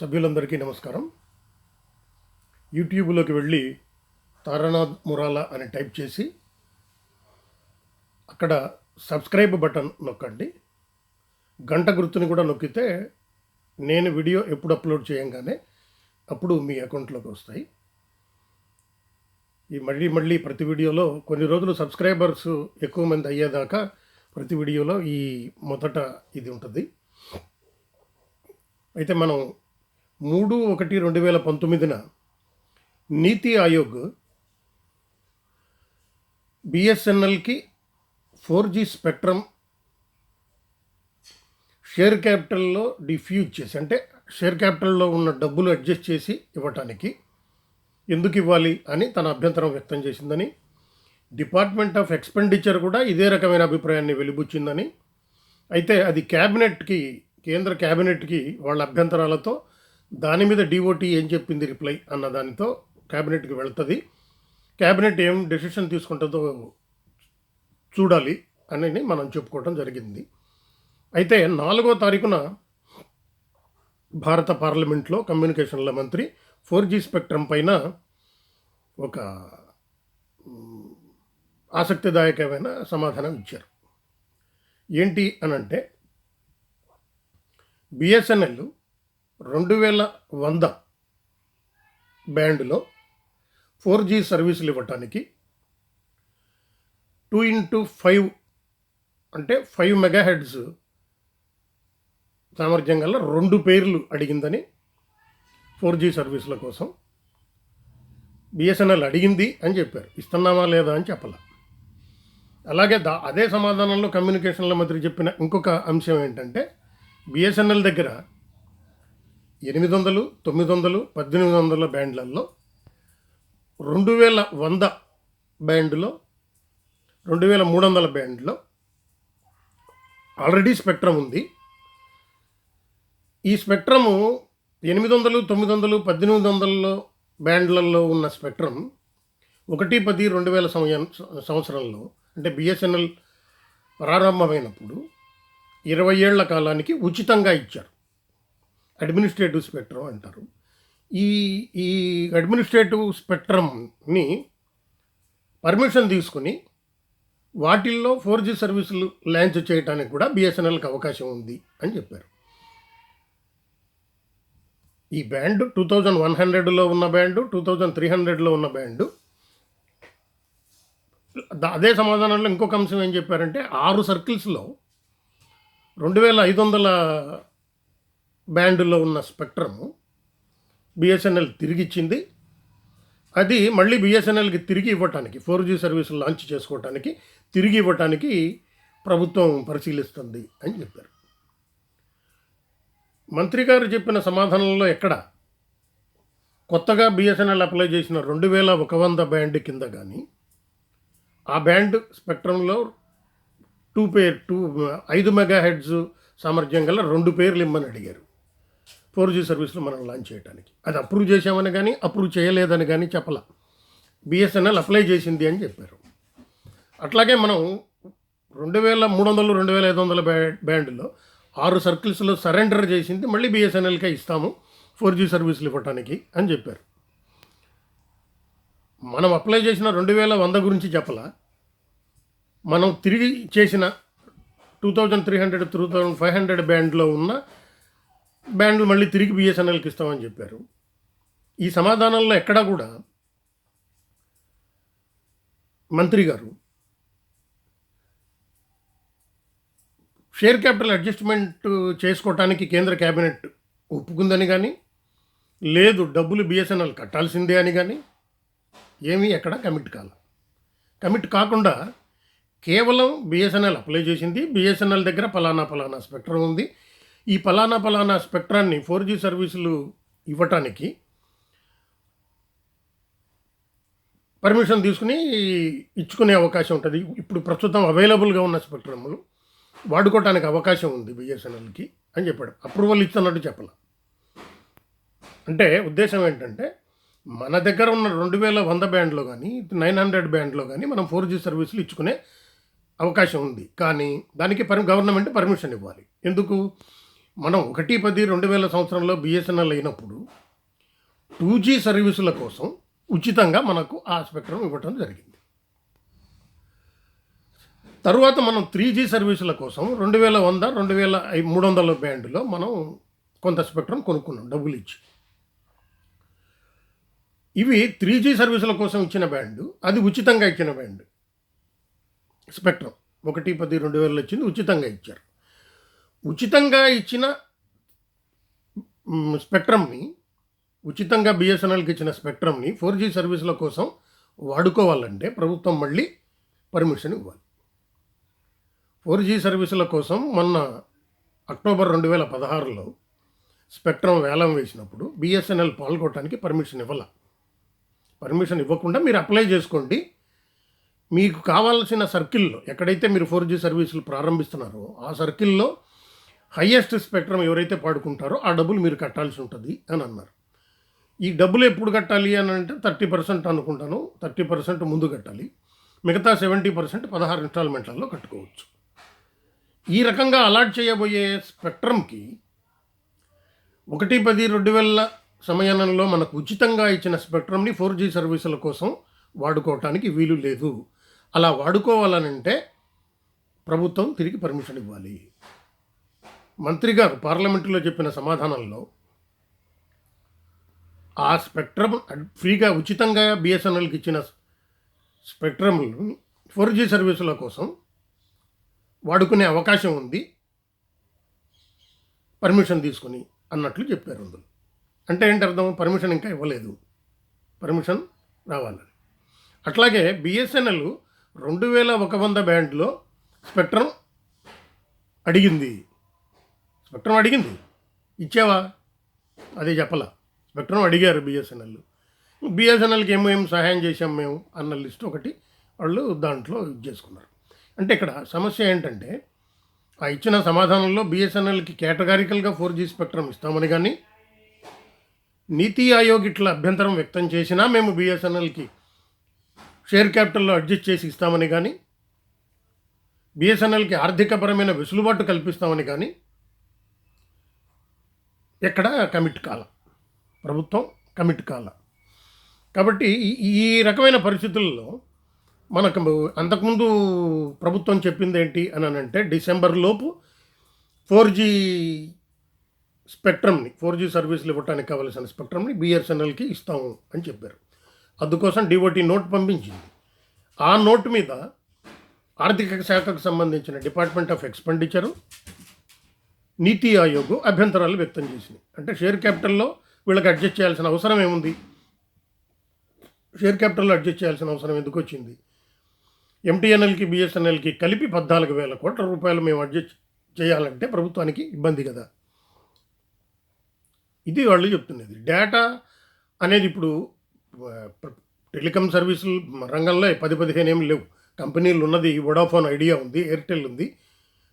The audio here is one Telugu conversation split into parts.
సభ్యులందరికీ నమస్కారం. యూట్యూబ్లోకి వెళ్ళి తారానాథ్ మురాలా అని టైప్ చేసి అక్కడ సబ్స్క్రైబ్ బటన్ నొక్కండి. గంట గుర్తుని కూడా నొక్కితే నేను వీడియో ఎప్పుడు అప్లోడ్ చేయంగానే అప్పుడు మీ అకౌంట్లోకి వస్తాయి. ఈ మళ్ళీ మళ్ళీ ప్రతి వీడియోలో కొన్ని రోజులు సబ్స్క్రైబర్స్ ఎక్కువ మంది అయ్యేదాకా ప్రతి వీడియోలో ఈ మొదట ఇది ఉంటుంది. అయితే మనం మూడు ఒకటి రెండు వేల పంతొమ్మిదిన నీతి ఆయోగ్ బిఎస్ఎన్ఎల్కి ఫోర్ జీ స్పెక్ట్రమ్ షేర్ క్యాపిటల్లో డిఫ్యూజ్ చేసి అంటే షేర్ క్యాపిటల్లో ఉన్న డబ్బులు అడ్జస్ట్ చేసి ఇవ్వటానికి ఎందుకు ఇవ్వాలి అని తన అభ్యంతరం వ్యక్తం చేసిందని డిపార్ట్మెంట్ ఆఫ్ ఎక్స్పెండిచర్ కూడా ఇదే రకమైన అభిప్రాయాన్ని వెలిబుచ్చిందని. అయితే అది క్యాబినెట్కి కేంద్ర క్యాబినెట్కి వాళ్ళ అభ్యంతరాలతో దాని మీద డిఓటి ఏం చెప్పింది రిప్లై అన్న దానితో క్యాబినెట్కి వెళ్తుంది. క్యాబినెట్ ఏం డెసిషన్ తీసుకుంటుందో చూడాలి అని మనం చెప్పుకోవడం జరిగింది. అయితే నాలుగో తారీఖున భారత పార్లమెంట్లో కమ్యూనికేషన్ల మంత్రి ఫోర్ జీ స్పెక్ట్రమ్ పైన ఒక ఆసక్తిదాయకమైన సమాధానం ఇచ్చారు. ఏంటి అని అంటే బిఎస్ఎన్ఎల్ రెండు వేల వంద బ్యాండ్లో ఫోర్ జీ సర్వీసులు ఇవ్వటానికి టూ ఇంటూ ఫైవ్ అంటే ఫైవ్ మెగా హెడ్స్ సామర్థ్యం గల రెండు పేర్లు అడిగిందని ఫోర్ జీ సర్వీసుల కోసం బిఎస్ఎన్ఎల్ అడిగింది అని చెప్పారు. ఇస్తున్నామా లేదా అని చెప్పాల. అలాగే దా అదే సమాధానంలో కమ్యూనికేషన్ల మంత్రి చెప్పిన ఇంకొక అంశం ఏంటంటే బిఎస్ఎన్ఎల్ దగ్గర ఎనిమిది వందలు తొమ్మిది వందలు పద్దెనిమిది వందల బ్యాండ్లలో రెండు వేల వంద బ్యాండ్లో రెండు వేల మూడు వందల బ్యాండ్లో ఆల్రెడీ స్పెక్ట్రమ్ ఉంది. ఈ స్పెక్ట్రము ఎనిమిది వందలు తొమ్మిది వందలు పద్దెనిమిది వందలలో బ్యాండ్లలో ఉన్న స్పెక్ట్రమ్ ఒకటి పది రెండు వేల సంవత్సరంలో అంటే బిఎస్ఎన్ఎల్ ప్రారంభమైనప్పుడు ఇరవై ఏళ్ళ కాలానికి ఉచితంగా ఇచ్చారు. అడ్మినిస్ట్రేటివ్ స్పెక్ట్రమ్ అంటారు. ఈ ఈ అడ్మినిస్ట్రేటివ్ స్పెక్ట్రమ్ని పర్మిషన్ తీసుకుని వాటిల్లో ఫోర్ జీ సర్వీసులు లాంచ్ చేయడానికి కూడా బిఎస్ఎన్ఎల్కి అవకాశం ఉంది అని చెప్పారు. ఈ బ్యాండ్ టూ థౌజండ్ వన్ హండ్రెడ్లో ఉన్న బ్యాండ్ టూ థౌజండ్ త్రీ హండ్రెడ్లో ఉన్న బ్యాండు. అదే సమాధానంలో ఇంకొక అంశం ఏం చెప్పారంటే ఆరు సర్కిల్స్లో రెండు వేల ఐదు వందల బ్యాండ్లో ఉన్న స్పెక్ట్రమ్ బిఎస్ఎన్ఎల్ తిరిగి ఇచ్చింది అది మళ్ళీ బిఎస్ఎన్ఎల్కి తిరిగి ఇవ్వటానికి ఫోర్ జీ సర్వీసులు లాంచ్ చేసుకోవటానికి తిరిగి ఇవ్వటానికి ప్రభుత్వం పరిశీలిస్తుంది అని చెప్పారు. మంత్రి గారు చెప్పిన సమాధానంలో ఎక్కడ? కొత్తగా బిఎస్ఎన్ఎల్ అప్లై చేసిన రెండు వేల ఒక వంద బ్యాండ్ కింద కానీ ఆ బ్యాండ్ స్పెక్ట్రంలో టూ పేర్ టూ ఐదు మెగా హెడ్స్ సామర్థ్యం గల రెండు పేర్లు ఇమ్మని అడిగారు. ఫోర్ జీ సర్వీస్లో మనం లాంచ్ చేయడానికి అది అప్రూవ్ చేశామని కానీ అప్రూవ్ చేయలేదని కానీ చెప్పల. బిఎస్ఎన్ఎల్ అప్లై చేసింది అని చెప్పారు. అట్లాగే మనం రెండు వేల మూడు వందలు రెండు వేల ఐదు వందల బ్యా బ్యాండ్లో ఆరు సర్కిల్స్లో సరెండర్ చేసింది మళ్ళీ బిఎస్ఎన్ఎల్కే ఇస్తాము ఫోర్ జీ సర్వీసులు ఇవ్వటానికి అని చెప్పారు. మనం అప్లై చేసిన రెండు వేల వంద గురించి చెప్పలా. మనం తిరిగి చేసిన two thousand three hundred two thousand five hundred బ్యాండ్లో ఉన్న బ్యాండ్లు మళ్ళీ తిరిగి బిఎస్ఎన్ఎల్కి ఇస్తామని చెప్పారు. ఈ సమాధానంలో ఎక్కడా కూడా మంత్రి గారు షేర్ క్యాపిటల్ అడ్జస్ట్మెంట్ చేసుకోవటానికి కేంద్ర క్యాబినెట్ ఒప్పుకుందని కానీ లేదు డబ్బులు బిఎస్ఎన్ఎల్ కట్టాల్సిందే అని కానీ ఏమీ ఎక్కడ కమిట్ కాల. కమిట్ కాకుండా కేవలం బిఎస్ఎన్ఎల్ అప్లై చేసింది బిఎస్ఎన్ఎల్ దగ్గర పలానా పలానా స్పెక్ట్రం ఉంది ఈ పలానా పలానా స్పెక్ట్రాన్ని ఫోర్ జీ సర్వీసులు ఇవ్వటానికి పర్మిషన్ తీసుకుని ఇచ్చుకునే అవకాశం ఉంటుంది. ఇప్పుడు ప్రస్తుతం అవైలబుల్గా ఉన్న స్పెక్ట్రమ్లు వాడుకోవటానికి అవకాశం ఉంది బిఎస్ఎన్ఎల్కి అని చెప్పాడు. అప్రూవల్ ఇస్తున్నట్టు చెప్పాల. అంటే ఉద్దేశం ఏంటంటే మన దగ్గర ఉన్న రెండు వేల వంద బ్యాండ్లో కానీ నైన్ హండ్రెడ్ బ్యాండ్లో కానీ మనం ఫోర్ జీ సర్వీసులు ఇచ్చుకునే అవకాశం ఉంది. కానీ దానికి పర్ గవర్నమెంట్ పర్మిషన్ ఇవ్వాలి. ఎందుకు? మనం ఒకటి పది రెండు వేల సంవత్సరంలో బిఎస్ఎన్ఎల్ అయినప్పుడు టూ జీ సర్వీసుల కోసం ఉచితంగా మనకు ఆ స్పెక్ట్రం ఇవ్వటం జరిగింది. తరువాత మనం త్రీ జీ సర్వీసుల కోసం రెండు వేల వంద రెండు వేల మూడు వందల బ్యాండ్లో మనం కొంత స్పెక్ట్రం కొనుక్కున్నాం డబ్బులు ఇచ్చి. ఇవి త్రీ జీ సర్వీసుల కోసం ఇచ్చిన బ్యాండ్ అది ఉచితంగా ఇచ్చిన బ్యాండ్ స్పెక్ట్రం. ఒకటి పది రెండు వేలలో వచ్చింది ఉచితంగా ఇచ్చారు. ఉచితంగా ఇచ్చిన స్పెక్ట్రమ్ని ఉచితంగా బిఎస్ఎన్ఎల్కి ఇచ్చిన స్పెక్ట్రమ్ని ఫోర్ జీ సర్వీసుల కోసం వాడుకోవాలంటే ప్రభుత్వం మళ్ళీ పర్మిషన్ ఇవ్వాలి. ఫోర్ జీ సర్వీసుల కోసం మొన్న అక్టోబర్ రెండు వేల పదహారులో స్పెక్ట్రం వేలం వేసినప్పుడు బిఎస్ఎన్ఎల్ పాల్గొనడానికి పర్మిషన్ ఇవ్వాల. పర్మిషన్ ఇవ్వకుండా మీరు అప్లై చేసుకోండి. మీకు కావాల్సిన సర్కిల్లో ఎక్కడైతే మీరు ఫోర్ జీ సర్వీసులు ప్రారంభిస్తున్నారో ఆ సర్కిల్లో హయ్యెస్ట్ స్పెక్ట్రమ్ ఎవరైతే పాడుకుంటారో ఆ డబ్బులు మీరు కట్టాల్సి ఉంటుంది అని అన్నారు. ఈ డబ్బులు ఎప్పుడు కట్టాలి అని అంటే థర్టీ పర్సెంట్ అనుకుంటాను. థర్టీ పర్సెంట్ ముందు కట్టాలి. మిగతా సెవెంటీ పర్సెంట్ పదహారు ఇన్స్టాల్మెంట్లలో కట్టుకోవచ్చు. ఈ రకంగా అలాట్ చేయబోయే స్పెక్ట్రమ్కి ఒకటి పది రెండు వేల సమయానంలో మనకు ఉచితంగా ఇచ్చిన స్పెక్ట్రమ్ని ఫోర్ జీ సర్వీసుల కోసం వాడుకోవటానికి వీలు లేదు. అలా వాడుకోవాలనంటే ప్రభుత్వం తిరిగి పర్మిషన్ ఇవ్వాలి. మంత్రి గారు పార్లమెంటులో చెప్పిన సమాధానంలో ఆ స్పెక్ట్రమ్ ఫ్రీగా ఉచితంగా బిఎస్ఎన్ఎల్కి ఇచ్చిన స్పెక్ట్రమ్లు ఫోర్ జీ సర్వీసుల కోసం వాడుకునే అవకాశం ఉంది. పర్మిషన్ తీసుకుని అన్నట్లు చెప్పారు అందులో. అంటే ఏంటి అర్థం? పర్మిషన్ ఇంకా ఇవ్వలేదు. పర్మిషన్ రావాలని అట్లాగే బిఎస్ఎన్ఎల్ రెండు వేల ఒక వంద బ్యాండ్లో స్పెక్ట్రం అడిగింది. స్పెక్ట్రం అడిగింది. ఇచ్చావా? అదే చెప్పలా. స్పెక్ట్రం అడిగారు బిఎస్ఎన్ఎల్. బిఎస్ఎన్ఎల్కి ఏమేమి సహాయం చేశాం మేము అన్న లిస్ట్ ఒకటి వాళ్ళు దాంట్లో ఇది చేసుకున్నారు. అంటే ఇక్కడ సమస్య ఏంటంటే ఆ ఇచ్చిన సమాధానంలో బిఎస్ఎన్ఎల్కి కేటగారికల్గా ఫోర్ జీ స్పెక్ట్రం ఇస్తామని కానీ నీతి ఆయోగ్ ఇట్లా అభ్యంతరం వ్యక్తం చేసినా మేము బిఎస్ఎన్ఎల్కి షేర్ క్యాపిటల్లో అడ్జస్ట్ చేసి ఇస్తామని కానీ బిఎస్ఎన్ఎల్కి ఆర్థికపరమైన వెసులుబాటు కల్పిస్తామని కానీ ఎక్కడ కమిట్ కాల. ప్రభుత్వం కమిట్ కాల. కాబట్టి ఈ- ఈ రకమైన పరిస్థితుల్లో మనకు అంతకుముందు ప్రభుత్వం చెప్పింది ఏంటి అని అంటే డిసెంబర్ లోపు ఫోర్ జీ స్పెక్ట్రమ్ని ఫోర్ జీ సర్వీసులు ఇవ్వడానికి కావలసిన స్పెక్ట్రమ్ని బిఎస్ఎన్ఎల్కి ఇస్తాము అని చెప్పారు. అందుకోసం డిఓటీ నోట్ పంపించింది. ఆ నోట్ మీద ఆర్థిక శాఖకు సంబంధించిన డిపార్ట్మెంట్ ఆఫ్ ఎక్స్పెండిచరు నీతి ఆయోగ్ అభ్యంతరాలు వ్యక్తం చేసింది. అంటే షేర్ క్యాపిటల్లో వీళ్ళకి అడ్జస్ట్ చేయాల్సిన అవసరం ఏముంది? షేర్ క్యాపిటల్లో అడ్జస్ట్ చేయాల్సిన అవసరం ఎందుకు వచ్చింది? ఎంటీఎన్ఎల్కి బిఎస్ఎన్ఎల్కి కలిపి పద్నాలుగు వేల కోట్ల రూపాయలు మేము అడ్జస్ట్ చేయాలంటే ప్రభుత్వానికి ఇబ్బంది కదా? ఇది వాళ్ళు చెప్తున్నది. డేటా అనేది ఇప్పుడు ఆ, టెలికాం సర్వీసులు రంగంలో పది పదిహేను ఏమి లేవు. కంపెనీలు ఉన్నది వొడాఫోన్ ఐడియా ఉంది ఎయిర్టెల్ ఉంది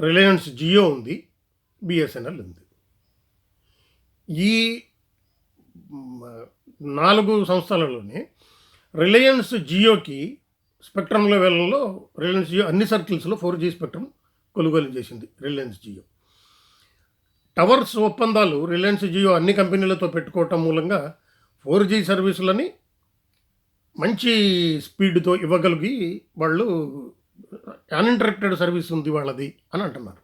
రిలయన్స్ జియో ఉంది. బిఎస్ఎన్ఎల్ ఉంది. ఈ నాలుగు సంస్థలలోనే రిలయన్స్ జియోకి స్పెక్ట్రంలో వెళ్ళడంలో రిలయన్స్ జియో అన్ని సర్కిల్స్లో ఫోర్ జీ స్పెక్ట్రం కొనుగోలు చేసింది రిలయన్స్ జియో. టవర్స్ ఒప్పందాలు రిలయన్స్ జియో అన్ని కంపెనీలతో పెట్టుకోవటం మూలంగా ఫోర్ జీ సర్వీసులని మంచి స్పీడ్తో ఇవ్వగలిగి వాళ్ళు అన్ఇంటరప్టెడ్ సర్వీస్ ఉంది వాళ్ళది అని అంటున్నారు.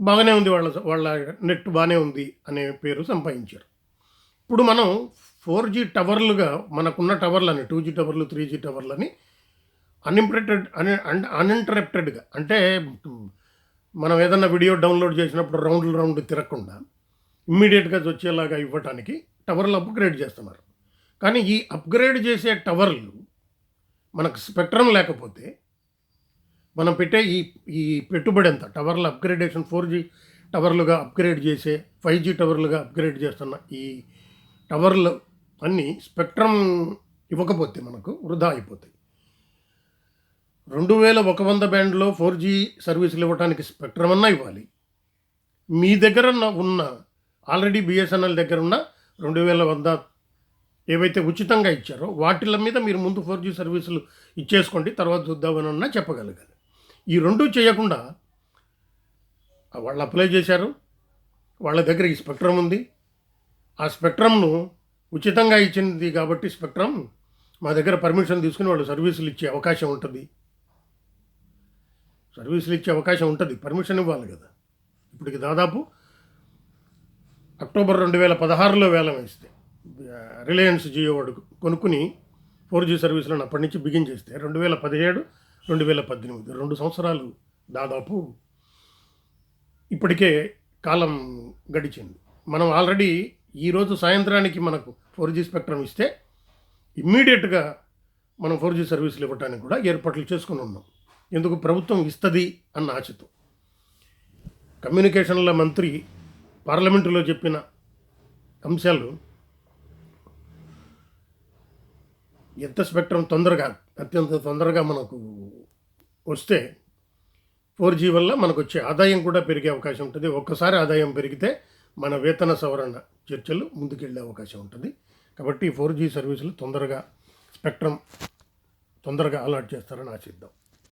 బాగానే ఉంది వాళ్ళ వాళ్ళ నెట్ బాగానే ఉంది అనే పేరు సంపాదించారు. ఇప్పుడు మనం ఫోర్ జీ టవర్లుగా మనకున్న టవర్లని టూ జీ టవర్లు త్రీ జీ టవర్లని అన్ఇంప్రెటెడ్ అన్ అన్ఇంటరప్టెడ్గా అంటే మనం ఏదన్నా వీడియో డౌన్లోడ్ చేసినప్పుడు రౌండ్ రౌండ్ తిరగకుండా ఇమ్మీడియట్గా వచ్చేలాగా ఇవ్వటానికి టవర్లు అప్గ్రేడ్ చేస్తున్నారు. కానీ ఈ అప్గ్రేడ్ చేసే టవర్లు మనకు స్పెక్ట్రం లేకపోతే మనం పెట్టే ఈ ఈ పెట్టుబడి ఎంత? టవర్ల అప్గ్రేడేషన్ ఫోర్ జీ టవర్లుగా అప్గ్రేడ్ చేసే ఫైవ్ జీ టవర్లుగా అప్గ్రేడ్ చేస్తున్న ఈ టవర్లు అన్నీ స్పెక్ట్రం ఇవ్వకపోతే మనకు వృధా అయిపోతాయి. రెండు వేల ఒక వంద బ్యాండ్లో ఫోర్ జీ సర్వీసులు ఇవ్వడానికి స్పెక్ట్రమ్ అన్నా ఇవ్వాలి. మీ దగ్గర ఉన్న- ఉన్న ఆల్రెడీ బిఎస్ఎన్ఎల్ దగ్గర ఉన్న రెండు వేల వంద ఏవైతే ఉచితంగా ఇచ్చారో వాటిల మీద మీరు ముందు ఫోర్ జీ సర్వీసులు ఇచ్చేసుకోండి తర్వాత చూద్దామని అన్నా చెప్పగలగాలి. ఈ రెండు చేయకుండా వాళ్ళు అప్లై చేశారు. వాళ్ళ దగ్గర ఈ స్పెక్ట్రమ్ ఉంది. ఆ స్పెక్ట్రమ్ను ఉచితంగా ఇచ్చింది కాబట్టి స్పెక్ట్రమ్ మా దగ్గర పర్మిషన్ తీసుకుని వాళ్ళు సర్వీసులు ఇచ్చే అవకాశం ఉంటుంది. సర్వీసులు ఇచ్చే అవకాశం ఉంటుంది. పర్మిషన్ ఇవ్వాలి కదా. ఇప్పటికి దాదాపు అక్టోబర్ రెండు వేల పదహారులో వేలం వేస్తే రిలయన్స్ జియో వాడు కొనుక్కుని ఫోర్ జీ సర్వీసులను అప్పటి నుంచి బిగిన్ చేస్తే రెండు వేల పదిహేడు రెండు వేల పద్దెనిమిది రెండు సంవత్సరాలు దాదాపు ఇప్పటికే కాలం గడిచింది. మనం ఆల్రెడీ ఈరోజు సాయంత్రానికి మనకు ఫోర్ జీ స్పెక్ట్రమ్ ఇస్తే ఇమ్మీడియట్గా మనం ఫోర్ జీ సర్వీసులు ఇవ్వడానికి కూడా ఏర్పాట్లు చేసుకుని ఉన్నాం. ఎందుకు ప్రభుత్వం ఇస్తుంది అన్న ఆశతో. కమ్యూనికేషన్ల మంత్రి పార్లమెంటులో చెప్పిన అంశాలు ఎంత స్పెక్ట్రం తొందరగా అత్యంత తొందరగా మనకు వస్తే ఫోర్ జీ వల్ల మనకు వచ్చే ఆదాయం కూడా పెరిగే అవకాశం ఉంటుంది. ఒక్కసారి ఆదాయం పెరిగితే మన వేతన సవరణ చర్చలు ముందుకెళ్ళే అవకాశం ఉంటుంది. కాబట్టి ఫోర్ జీ సర్వీసులు తొందరగా స్పెక్ట్రమ్ తొందరగా అలాట్ చేస్తారని ఆశిద్దాం.